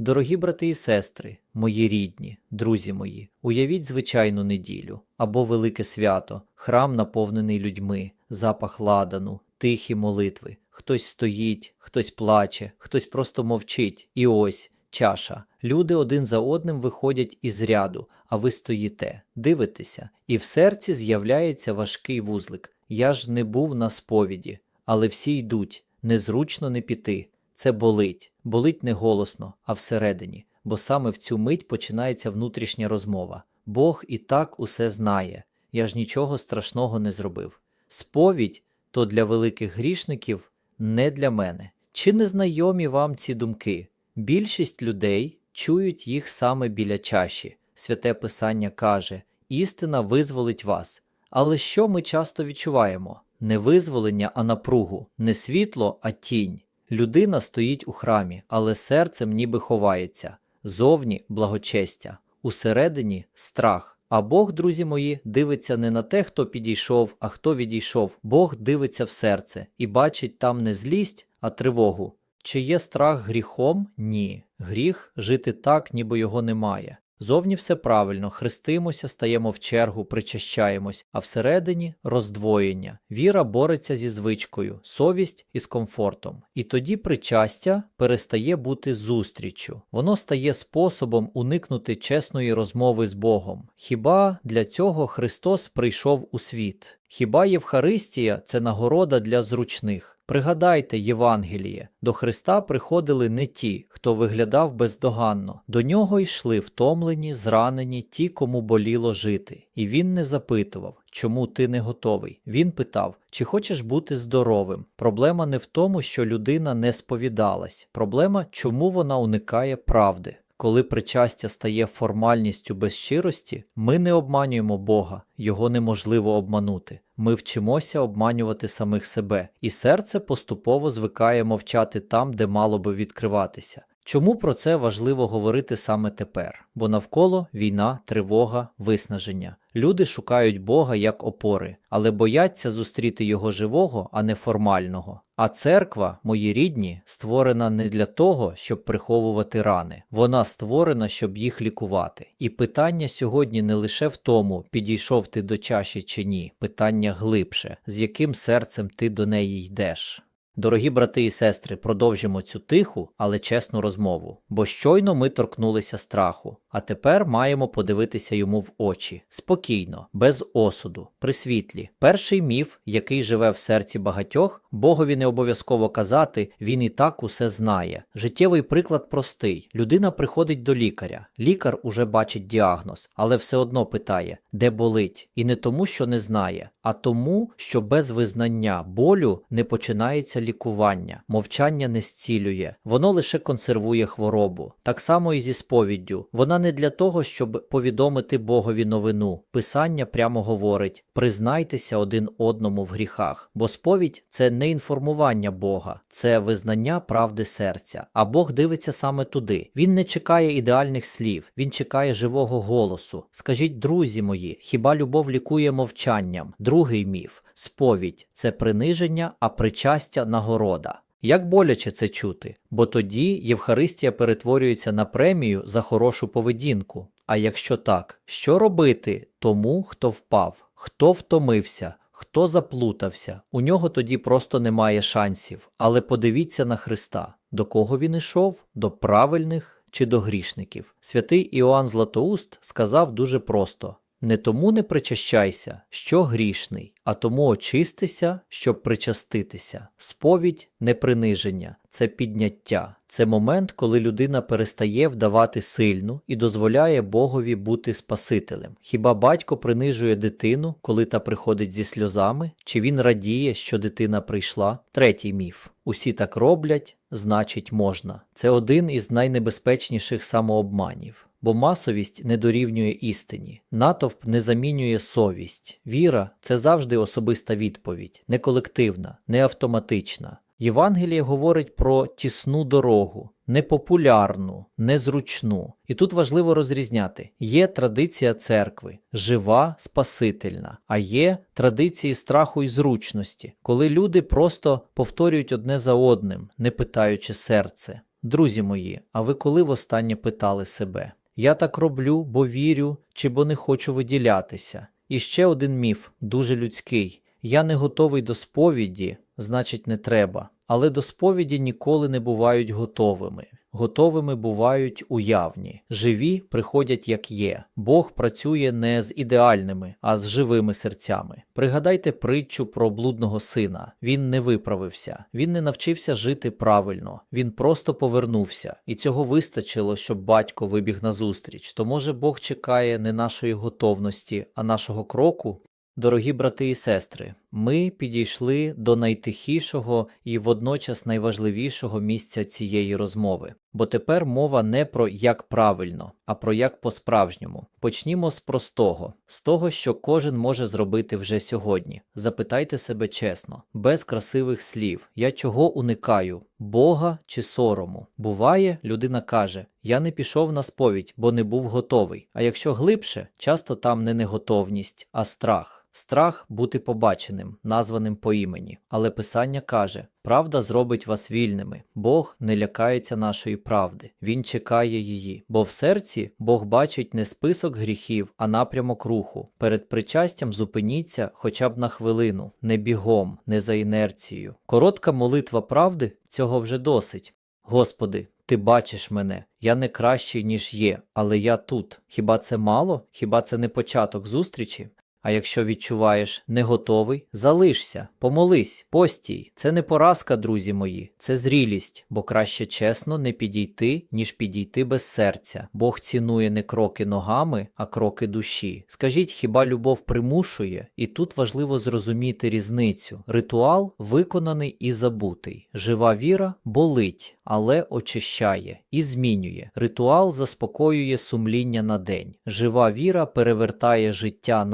Дорогі брати і сестри, мої рідні, друзі мої, уявіть звичайну неділю або велике свято, храм наповнений людьми, запах ладану, тихі молитви. Хтось стоїть, хтось плаче, хтось просто мовчить. І ось чаша. Люди один за одним виходять із ряду, а ви стоїте, дивитеся, і в серці з'являється важкий вузлик. Я ж не був на сповіді, але всі йдуть, незручно не піти. Це болить, болить не голосно, а всередині, бо саме в цю мить починається внутрішня розмова. Бог і так усе знає. Я ж нічого страшного не зробив. Сповідь то для великих грішників, не для мене. Чи не знайомі вам ці думки? Більшість людей чують їх саме біля чаші. Святе Писання каже: істина визволить вас. Але що ми часто відчуваємо? Не визволення, а напругу, не світло, а тінь. Людина стоїть у храмі, але серцем ніби ховається, зовні благочестя, усередині страх. А Бог, друзі мої, дивиться не на те, хто підійшов, а хто відійшов. Бог дивиться в серце і бачить там не злість, а тривогу. Чи є страх гріхом? Ні. Гріх жити так, ніби його немає. Зовні все правильно, хрестимося, стаємо в чергу, причащаємось, а всередині роздвоєння. Віра бореться зі звичкою, совість із комфортом. І тоді причастя перестає бути зустріччю. Воно стає способом уникнути чесної розмови з Богом. Хіба для цього Христос прийшов у світ? Хіба Євхаристія це нагорода для зручних? Пригадайте Євангеліє, до Христа приходили не ті, хто виглядав бездоганно, до нього йшли втомлені, зранені ті, кому боліло жити. І він не запитував, чому ти не готовий. Він питав, чи хочеш бути здоровим. Проблема не в тому, що людина не сповідалась, проблема, чому вона уникає правди. Коли причастя стає формальністю без щирості, ми не обманюємо Бога, його неможливо обманути. Ми вчимося обманювати самих себе, і серце поступово звикає мовчати там, де мало би відкриватися. Чому про це важливо говорити саме тепер? Бо навколо війна, тривога, виснаження. Люди шукають Бога як опори, але бояться зустріти його живого, а не формального. А церква, мої рідні, створена не для того, щоб приховувати рани. Вона створена, щоб їх лікувати. І питання сьогодні не лише в тому, підійшов ти до чаші чи ні, питання глибше, з яким серцем ти до неї йдеш. Дорогі брати і сестри, продовжимо цю тиху, але чесну розмову, бо щойно ми торкнулися страху, а тепер маємо подивитися йому в очі спокійно, без осуду, при світлі. Перший міф, який живе в серці багатьох, Богові не обов'язково казати, він і так усе знає. Життєвий приклад простий: людина приходить до лікаря, лікар уже бачить діагноз, але все одно питає, де болить, і не тому, що не знає, а тому, що без визнання болю не починається лікування, мовчання не зцілює, воно лише консервує хворобу. Так само і зі сповіддю. Вона не для того, щоб повідомити Богові новину. Писання прямо говорить: признайтеся один одному в гріхах, бо сповідь це не інформування Бога, це визнання правди серця. А Бог дивиться саме туди. Він не чекає ідеальних слів, він чекає живого голосу. Скажіть, друзі мої, хіба любов лікує мовчанням? Другий міф сповідь це приниження, а причастя нагорода. Як боляче це чути, бо тоді Євхаристія перетворюється на премію за хорошу поведінку. А якщо так, що робити тому, хто впав, хто втомився, хто заплутався? У нього тоді просто немає шансів. Але подивіться на Христа, до кого він ішов? До правильних чи до грішників. Святий Іоанн Златоуст сказав дуже просто: не тому не причащайся, що грішний, а тому очистися, щоб причаститися. Сповідь не приниження, це підняття. Це момент, коли людина перестає вдавати сильну і дозволяє Богові бути Спасителем. Хіба батько принижує дитину, коли та приходить зі сльозами? Чи він радіє, що дитина прийшла? Третій міф: усі так роблять, значить можна. Це один із найнебезпечніших самообманів. Бо масовість не дорівнює істині, натовп не замінює совість. Віра це завжди особиста відповідь, не колективна, не автоматична. Євангеліє говорить про тісну дорогу, непопулярну, незручну. І тут важливо розрізняти: є традиція церкви, жива, спасительна, а є традиції страху і зручності, коли люди просто повторюють одне за одним, не питаючи серце. Друзі мої, а ви коли востаннє питали себе? Я так роблю, бо вірю, чи бо не хочу виділятися. І ще один міф, дуже людський. Я не готовий до сповіді, значить, не треба. Але до сповіді ніколи не бувають готовими. Готовими бувають уявні. Живі приходять як є. Бог працює не з ідеальними, а з живими серцями. Пригадайте притчу про блудного сина. Він не виправився, він не навчився жити правильно, він просто повернувся, і цього вистачило, щоб батько вибіг назустріч. То може Бог чекає не нашої готовності, а нашого кроку. Дорогі брати і сестри, ми підійшли до найтихішого і водночас найважливішого місця цієї розмови, бо тепер мова не про як правильно, а про як по-справжньому. Почнімо з простого, з того, що кожен може зробити вже сьогодні. Запитайте себе чесно, без красивих слів. Я чого уникаю? Бога чи сорому? Буває, людина каже: Я не пішов на сповідь, бо не був готовий. А якщо глибше, часто там не неготовність, а страх. Страх бути побаченим, названим по імені. Але Писання каже: правда зробить вас вільними. Бог не лякається нашої правди, Він чекає її. Бо в серці Бог бачить не список гріхів, а напрямок руху. Перед причастям зупиніться хоча б на хвилину, не бігом, не за інерцією. Коротка молитва правди цього вже досить. Господи, ти бачиш мене, я не кращий, ніж є, але я тут. Хіба це мало? Хіба це не початок зустрічі? А якщо відчуваєш не готовий, залишся, помолись, постій. Це не поразка, друзі мої, це зрілість, бо краще чесно не підійти, ніж підійти без серця. Бог цінує не кроки ногами, а кроки душі. Скажіть, хіба любов примушує? І тут важливо зрозуміти різницю. Ритуал виконаний і забутий. Жива віра болить, але очищає і змінює. Ритуал заспокоює сумління на день. Жива віра перевертає життя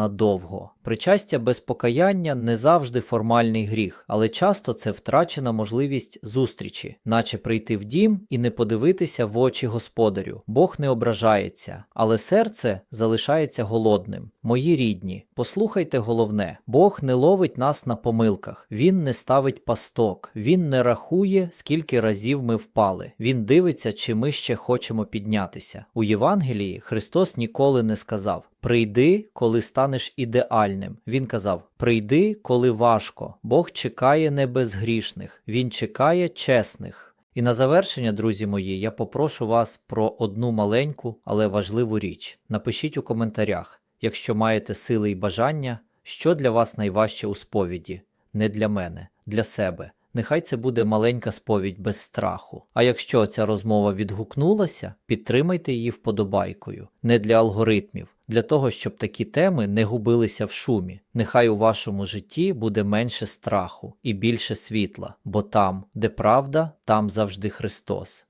货。Причастя без покаяння не завжди формальний гріх, але часто це втрачена можливість зустрічі, наче прийти в дім і не подивитися в очі господарю. Бог не ображається, але серце залишається голодним. Мої рідні, послухайте головне: Бог не ловить нас на помилках, Він не ставить пасток, Він не рахує, скільки разів ми впали. Він дивиться, чи ми ще хочемо піднятися. У Євангелії Христос ніколи не сказав. Прийди, коли станеш ідеальним. Він казав: Прийди, коли важко. Бог чекає не безгрішних, Він чекає чесних. І на завершення, друзі мої, я попрошу вас про одну маленьку, але важливу річ. Напишіть у коментарях, якщо маєте сили і бажання, що для вас найважче у сповіді, не для мене, для себе. Нехай це буде маленька сповідь без страху. А якщо ця розмова відгукнулася, підтримайте її вподобайкою, не для алгоритмів, для того, щоб такі теми не губилися в шумі. Нехай у вашому житті буде менше страху і більше світла, бо там, де правда, там завжди Христос.